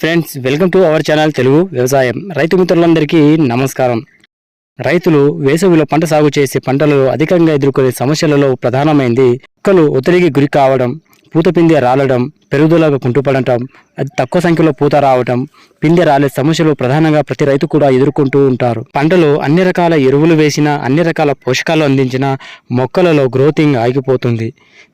Friends welcome to our channel Telugu వ్యవసాయం రైతు మిత్రులందరికీ నమస్కారం. రైతులు వేసవిలో పంట సాగు చేసే పంటలలో అధికంగా ఎదుర్కొనే సమస్యలలో ప్రధానమైంది మొక్కలు ఒత్తిడికి గురి కావడం పూతపిందె రాలడం పెరుగుదలకు కుంటుపడటం అది తక్కువ సంఖ్యలో పూత రావటం పిండి రాలే సమస్యలు ప్రధానంగా ప్రతి రైతు కూడా ఎదుర్కొంటూ ఉంటారు. పంటలో అన్ని రకాల ఎరువులు వేసినా అన్ని రకాల పోషకాలు అందించిన మొక్కలలో గ్రోతింగ్ ఆగిపోతుంది.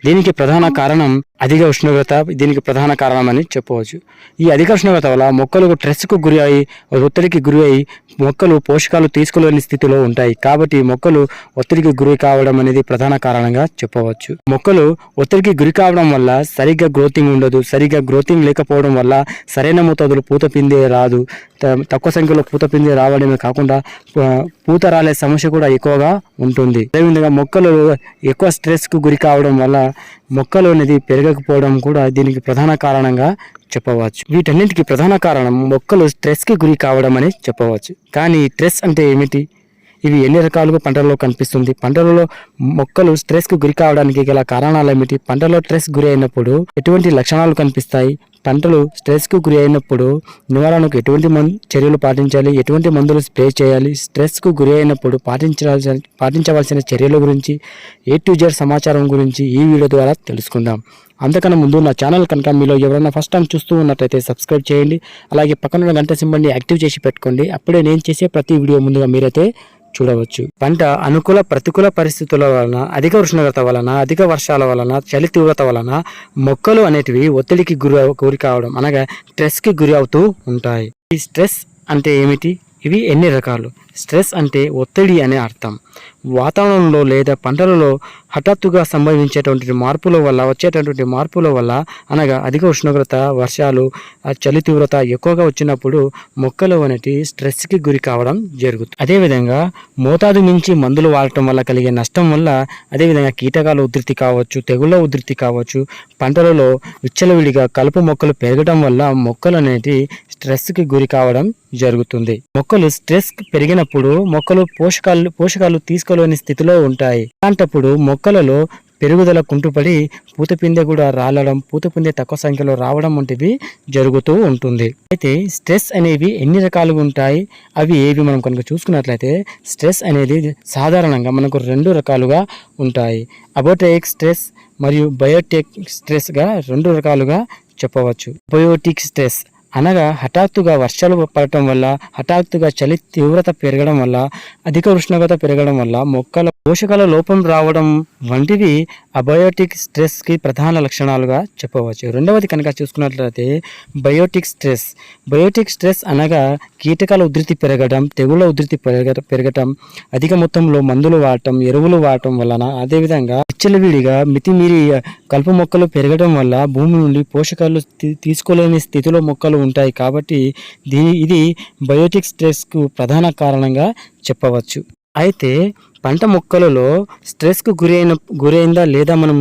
దీనికి ప్రధాన కారణం అధిక ఉష్ణోగ్రత దీనికి ప్రధాన కారణం అని చెప్పవచ్చు. ఈ అధిక ఉష్ణోగ్రత వల్ల మొక్కలకు స్ట్రెస్కు గురి అయి ఒత్తిడికి గురి అయి మొక్కలు పోషకాలు తీసుకోలేని స్థితిలో ఉంటాయి. కాబట్టి మొక్కలు ఒత్తిడికి గురి కావడం అనేది ప్రధాన కారణంగా చెప్పవచ్చు. మొక్కలు ఒత్తిడికి గురి కావడం వల్ల సరిగ్గా గ్రోతింగ్ ఉండదు. సరిగా గ్రోతింగ్ లేకపోవడం వల్ల సరైన మోతాదులో పూత పిందే రాదు. త- తక్కువ సంఖ్యలో పూత పిందే రావడమే కాకుండా పూత రాలే సమస్య కూడా ఎక్కువగా ఉంటుంది. అదేవిధంగా మొక్కలు ఎక్కువ స్ట్రెస్కు గురి కావడం వల్ల మొక్కలు అనేది పెరగకపోవడం కూడా దీనికి ప్రధాన కారణంగా చెప్పవచ్చు. వీటన్నిటికీ ప్రధాన కారణం మొక్కలు స్ట్రెస్కి గురి కావడం అని చెప్పవచ్చు. కానీ స్ట్రెస్ అంటే ఏమిటి? ఇవి ఎన్ని రకాలుగా పంటలలో కనిపిస్తుంది? పంటలలో మొక్కలు స్ట్రెస్కు గురి కావడానికి గల కారణాలు ఏమిటి? పంటలో స్ట్రెస్ గురి అయినప్పుడు ఎటువంటి లక్షణాలు కనిపిస్తాయి? పంటలు స్ట్రెస్కు గురి అయినప్పుడు నివారణకు ఎటువంటి మం చర్యలు పాటించాలి? ఎటువంటి మందులు స్ప్రే చేయాలి? స్ట్రెస్కు గురి అయినప్పుడు పాటించాల్సిన పాటించవలసిన చర్యల గురించి ఏ టు జెడ్ సమాచారం గురించి ఈ వీడియో ద్వారా తెలుసుకుందాం. అంతకన్నా ముందు నా ఛానల్ కనుక మీలో ఎవరైనా ఫస్ట్ టైం చూస్తూ ఉన్నట్లయితే సబ్స్క్రైబ్ చేయండి. అలాగే పక్కన గంట సింబల్ని యాక్టివ్ చేసి పెట్టుకోండి. అప్పుడే నేను చేసే ప్రతి వీడియో ముందుగా మీరైతే చూడవచ్చు. పంట అనుకూల ప్రతికూల పరిస్థితుల వలన అధిక ఉష్ణోగ్రత వలన అధిక వర్షాల వలన చలి తీవ్రత వలన మొక్కలు అనేటివి ఒత్తిడికి గురి గురి కావడం అనగా స్ట్రెస్కి గురి అవుతూ ఉంటాయి. ఈ స్ట్రెస్ అంటే ఏమిటి? ఇవి ఎన్ని రకాలు? స్ట్రెస్ అంటే ఒత్తిడి అనే అర్థం. వాతావరణంలో లేదా పంటలలో హఠాత్తుగా సంభవించేటువంటి మార్పుల వల్ల వచ్చేటటువంటి మార్పుల వల్ల అనగా అధిక ఉష్ణోగ్రత వర్షాలు చలి తీవ్రత ఎక్కువగా వచ్చినప్పుడు మొక్కలు అనేటి స్ట్రెస్కి గురి కావడం జరుగుతుంది అదేవిధంగా మోతాదు మించి మందులు వాడటం వల్ల కలిగే నష్టం వల్ల అదేవిధంగా కీటకాల ఉధృతి కావచ్చు తెగుళ్ళ ఉధృతి కావచ్చు పంటలలో విచ్చలవిడిగా కలుపు మొక్కలు పెరగడం వల్ల మొక్కలు అనేటి స్ట్రెస్కి గురి కావడం జరుగుతుంది. మొక్కలు స్ట్రెస్ పెరిగినప్పుడు మొక్కలు పోషకాలు పోషకాలు తీసుకోలేని స్థితిలో ఉంటాయి. అలాంటప్పుడు మొక్కలలో పెరుగుదల కుంటుపడి పూతపిందె కూడా రాలడం పూతపిందె తక్కువ సంఖ్యలో రావడం వంటివి జరుగుతూ ఉంటుంది. అయితే స్ట్రెస్ అనేవి ఎన్ని రకాలుగా ఉంటాయి? అవి ఏవి? మనం కనుక చూసుకున్నట్లయితే స్ట్రెస్ అనేది సాధారణంగా మనకు రెండు రకాలుగా ఉంటాయి. అబోటైక్ స్ట్రెస్ మరియు బయోటెక్ స్ట్రెస్గా రెండు రకాలుగా చెప్పవచ్చు. బయోటిక్ స్ట్రెస్ అనగా హఠాత్తుగా వర్షాలు పడటం వల్ల హఠాత్తుగా చలి తీవ్రత పెరగడం వల్ల అధిక ఉష్ణోగ్రత పెరగడం వల్ల మొక్కల పోషకాల లోపం రావడం వంటివి అబయోటిక్ స్ట్రెస్కి ప్రధాన లక్షణాలుగా చెప్పవచ్చు. రెండవది కనుక చూసుకున్నట్లయితే బయోటిక్ స్ట్రెస్. బయోటిక్ స్ట్రెస్ అనగా కీటకాల ఉధృతి పెరగడం తెగుళ్ళ ఉధృతి పెరగ పెరగటం అధిక మొత్తంలో మందులు వాడటం ఎరువులు వాడటం వలన అదేవిధంగా విచ్చలవిడిగా మితిమీరి కలుపు మొక్కలు పెరగడం వల్ల భూమి నుండి పోషకాలు తీసుకోలేని స్థితిలో మొక్కలు ఉంటాయి కాబట్టి దీని ఇది బయోటిక్ స్ట్రెస్కు ప్రధాన కారణంగా చెప్పవచ్చు. అయితే పంట మొక్కలలో స్ట్రెస్కు గురైన గురైందా లేదా మనం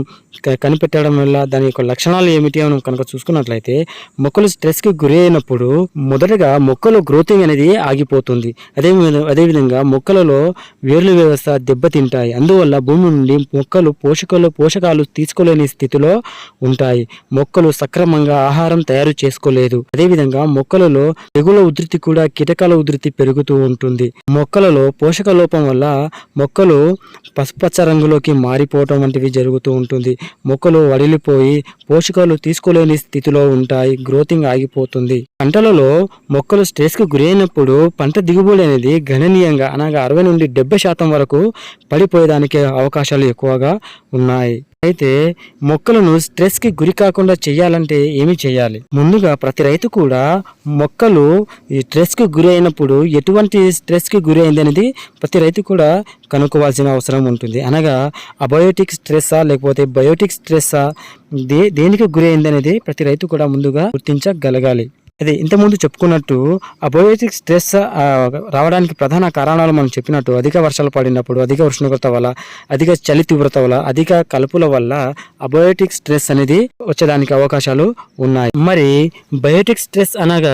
కనిపెట్టడం వల్ల దాని యొక్క లక్షణాలు ఏమిటి అని మనం కనుక చూసుకున్నట్లయితే మొక్కలు స్ట్రెస్కి గురి అయినప్పుడు మొదటగా మొక్కలు గ్రోతింగ్ అనేది ఆగిపోతుంది. అదే అదేవిధంగా మొక్కలలో వేర్ల వ్యవస్థ దెబ్బతింటాయి. అందువల్ల భూమి నుండి మొక్కలు పోషకాలు పోషకాలు తీసుకోలేని స్థితిలో ఉంటాయి. మొక్కలు సక్రమంగా ఆహారం తయారు చేసుకోలేదు. అదేవిధంగా మొక్కలలో తెగుల ఉధృతి కూడా కీటకాల ఉధృతి పెరుగుతూ ఉంటుంది. మొక్కలలో పోషక లోపం వల్ల మొక్క మొక్కలు పసుపచ్చ రంగులోకి మారిపోవటం వంటివి జరుగుతూ ఉంటుంది. మొక్కలు వడిలిపోయి పోషకాలు తీసుకోలేని స్థితిలో ఉంటాయి. గ్రోతింగ్ ఆగిపోతుంది. పంటలలో మొక్కలు స్ట్రెస్కు గురైనప్పుడు పంట దిగుబడి అనేది గణనీయంగా అనగా అరవై నుండి డెబ్బై శాతం వరకు పడిపోయేదానికి అవకాశాలు ఎక్కువగా ఉన్నాయి. అయితే మొక్కలను స్ట్రెస్కి గురి కాకుండా చేయాలంటే ఏమి చేయాలి? ముందుగా ప్రతి రైతు కూడా మొక్కలు ఈ స్ట్రెస్కి గురి అయినప్పుడు ఎటువంటి స్ట్రెస్కి గురి అయింది అనేది ప్రతి రైతు కూడా కనుక్కోవాల్సిన అవసరం ఉంటుంది. అనగా అబయోటిక్ స్ట్రెస్సా లేకపోతే బయోటిక్ స్ట్రెస్సా దే దేనికి గురి అయింది అనేది ప్రతి రైతు కూడా ముందుగా గుర్తించగలగాలి. అదే ఇంతకుముందు చెప్పుకున్నట్టు అబయోటిక్ స్ట్రెస్ రావడానికి ప్రధాన కారణాలు మనం చెప్పినట్టు అధిక వర్షాలు పడినప్పుడు అధిక ఉష్ణోగ్రత వల్ల అధిక చలి తీవ్రత వల్ల అధిక కలుపుల వల్ల అబయోటిక్ స్ట్రెస్ అనేది వచ్చేదానికి అవకాశాలు ఉన్నాయి. మరి బయోటిక్ స్ట్రెస్ అనగా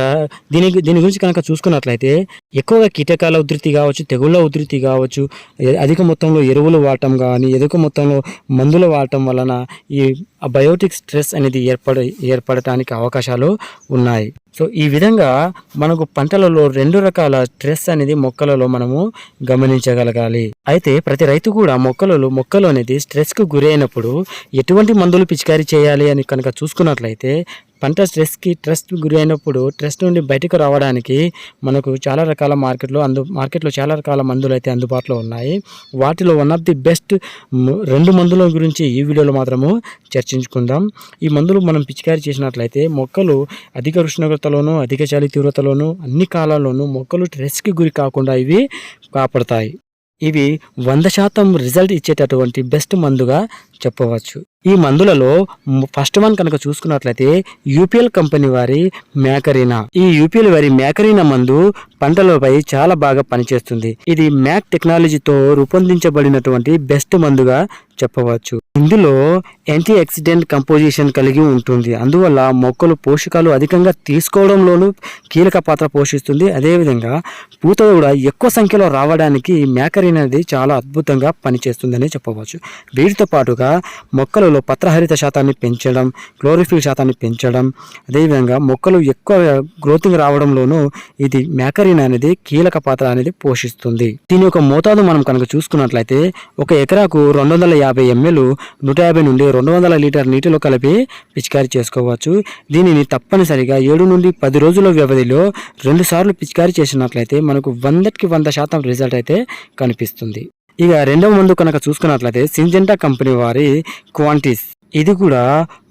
దీని దీని గురించి కనుక చూసుకున్నట్లయితే ఎక్కువగా కీటకాల ఉధృతి కావచ్చు తెగుళ్ళ ఉధృతి కావచ్చు అధిక మొత్తంలో ఎరువులు వాడటం కానీ అధిక మొత్తంలో మందులు వాడటం వలన ఈ బయోటిక్ స్ట్రెస్ అనేది ఏర్పడ ఏర్పడటానికి అవకాశాలు ఉన్నాయి. సో ఈ విధంగా మనకు పంటలలో రెండు రకాల స్ట్రెస్ అనేది మొక్కలలో మనము గమనించగలగాలి. అయితే ప్రతి రైతు కూడా మొక్కలలో మొక్కలు అనేది స్ట్రెస్కు గురైనప్పుడు ఎటువంటి మందులు పిచికారీ చేయాలి అని కనుక చూసుకున్నట్లయితే పంట స్ట్రెస్కి ట్రస్ట్ గురి అయినప్పుడు ట్రస్ట్ నుండి బయటకు రావడానికి మనకు చాలా రకాల మార్కెట్లో అందు మార్కెట్లో చాలా రకాల మందులు అయితే అందుబాటులో ఉన్నాయి. వాటిలో వన్ ఆఫ్ ది బెస్ట్ రెండు మందుల గురించి ఈ వీడియోలో మాత్రము చర్చించుకుందాం. ఈ మందులు మనం పిచికారీ చేసినట్లయితే మొక్కలు అధిక ఉష్ణోగ్రతలోను అధిక చలి తీవ్రతలోను అన్ని కాలాల్లోనూ మొక్కలు స్ట్రెస్కి గురి కాకుండా ఇవి కాపాడతాయి. ఇవి వంద శాతం రిజల్ట్ ఇచ్చేటటువంటి బెస్ట్ మందుగా చెప్పవచ్చు. ఈ మందులలో ఫస్ట్ వన్ కనుక చూసుకున్నట్లయితే యూపీఎల్ కంపెనీ వారి మేకరీనా ఈ యూపీఎల్ వారి మేకరీనా మందు పంటలపై చాలా బాగా పనిచేస్తుంది. ఇది మ్యాక్ టెక్నాలజీతో రూపొందించబడినటువంటి బెస్ట్ మందుగా చెప్పవచ్చు. ఇందులో యాంటీ ఆక్సిడెంట్ కంపోజిషన్ కలిగి ఉంటుంది. అందువల్ల మొక్కలు పోషకాలు అధికంగా తీసుకోవడంలోనూ కీలక పాత్ర పోషిస్తుంది. అదేవిధంగా పూత కూడా ఎక్కువ సంఖ్యలో రావడానికి మ్యాకరీన్ అనేది చాలా అద్భుతంగా పనిచేస్తుందని చెప్పవచ్చు. వీటితో పాటుగా మొక్కలలో పత్రహరిత శాతాన్ని పెంచడం క్లోరిఫిల్ శాతాన్ని పెంచడం అదేవిధంగా మొక్కలు ఎక్కువ గ్రోతింగ్ రావడంలోనూ ఇది మ్యాకరీన్ అనేది కీలక పాత్ర అనేది పోషిస్తుంది. దీని యొక్క మోతాదు మనం కనుక చూసుకున్నట్లయితే ఒక ఎకరాకు రెండు వందల యాభై ఎంఎల్ నూట యాభై నుండి రెండు వందల లీటర్ నీటిలో కలిపి పిచికారీ చేసుకోవచ్చు. దీనిని తప్పనిసరిగా ఏడు నుండి పది రోజుల వ్యవధిలో రెండు సార్లు పిచికారీ చేసినట్లయితే మనకు వందకి వంద శాతం రిజల్ట్ అయితే కనిపిస్తుంది. ఇక రెండవ మందు కనుక చూసుకున్నట్లయితే సింజెంటా కంపెనీ వారి క్వాంటిస్. ఇది కూడా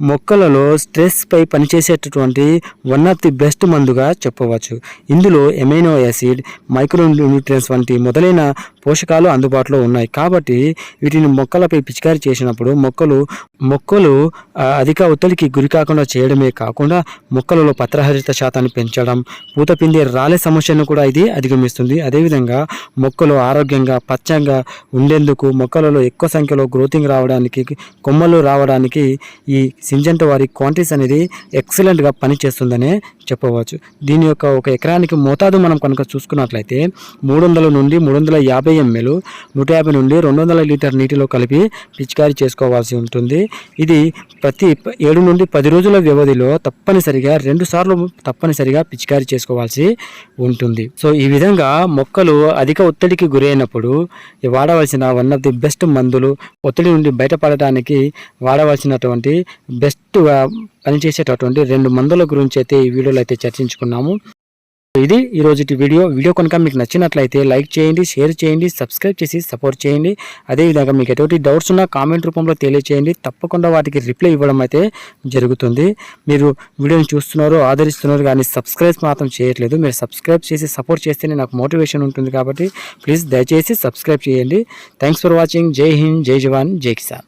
మొక్కలలో స్ట్రెస్ పై పనిచేసేటటువంటి వన్ ఆఫ్ ది బెస్ట్ మందుగా చెప్పవచ్చు. ఇందులో ఎమైనో యాసిడ్ మైక్రో న్యూట్రియన్స్ వంటి మొదలైన పోషకాలు అందుబాటులో ఉన్నాయి. కాబట్టి వీటిని మొక్కలపై పిచికారీ చేసినప్పుడు మొక్కలు మొక్కలు అధిక ఒత్తిడికి గురి కాకుండా చేయడమే కాకుండా మొక్కలలో పత్రహరిత శాతాన్ని పెంచడం పూత పిండి రాలే సమస్యను కూడా ఇది అధిగమిస్తుంది. అదేవిధంగా మొక్కలు ఆరోగ్యంగా పచ్చంగా ఉండేందుకు మొక్కలలో ఎక్కువ సంఖ్యలో గ్రోతింగ్ రావడానికి కొమ్మలు రావడానికి ఈ సింజంట వారి క్వాంటిటీస్ అనేది ఎక్సలెంట్గా పనిచేస్తుందనే చెప్పవచ్చు. దీని యొక్క ఒక ఎకరానికి మోతాదు మనం కనుక చూసుకున్నట్లయితే మూడు వందల నుండి మూడు వందల యాభై ఎంఎల్ నూట యాభై నుండి రెండు వందల లీటర్ నీటిలో కలిపి పిచికారీ చేసుకోవాల్సి ఉంటుంది. ఇది ప్రతి ఏడు నుండి పది రోజుల వ్యవధిలో తప్పనిసరిగా రెండు సార్లు తప్పనిసరిగా పిచికారీ చేసుకోవాల్సి ఉంటుంది. సో ఈ విధంగా మొక్కలు అధిక ఒత్తిడికి గురైనప్పుడు వాడవలసిన వన్ ఆఫ్ ది బెస్ట్ మందులు ఒత్తిడి నుండి బయటపడటానికి వాడవలసినటువంటి బెస్ట్గా పనిచేసేటటువంటి రెండు మందుల గురించి అయితే ఈ వీడియోలో అయితే చర్చించుకున్నాము. ఇది ఈ రోజుటి వీడియో. వీడియో కనుక మీకు నచ్చినట్లయితే లైక్ చేయండి షేర్ చేయండి సబ్స్క్రైబ్ చేసి సపోర్ట్ చేయండి. అదేవిధంగా మీకు ఎటువంటి డౌట్స్ ఉన్నా కామెంట్ రూపంలో తెలియచేయండి. తప్పకుండా వాటికి రిప్లై ఇవ్వడం అయితే జరుగుతుంది. మీరు వీడియోని చూస్తున్నారు ఆదరిస్తున్నారు కానీ సబ్స్క్రైబ్ మాత్రం చేయట్లేదు. మీరు సబ్స్క్రైబ్ చేసి సపోర్ట్ చేస్తేనే నాకు మోటివేషన్ ఉంటుంది కాబట్టి ప్లీజ్ దయచేసి సబ్స్క్రైబ్ చేయండి. Thanks for watching. Jai Hind జై జవాన్ జై కిసాన్.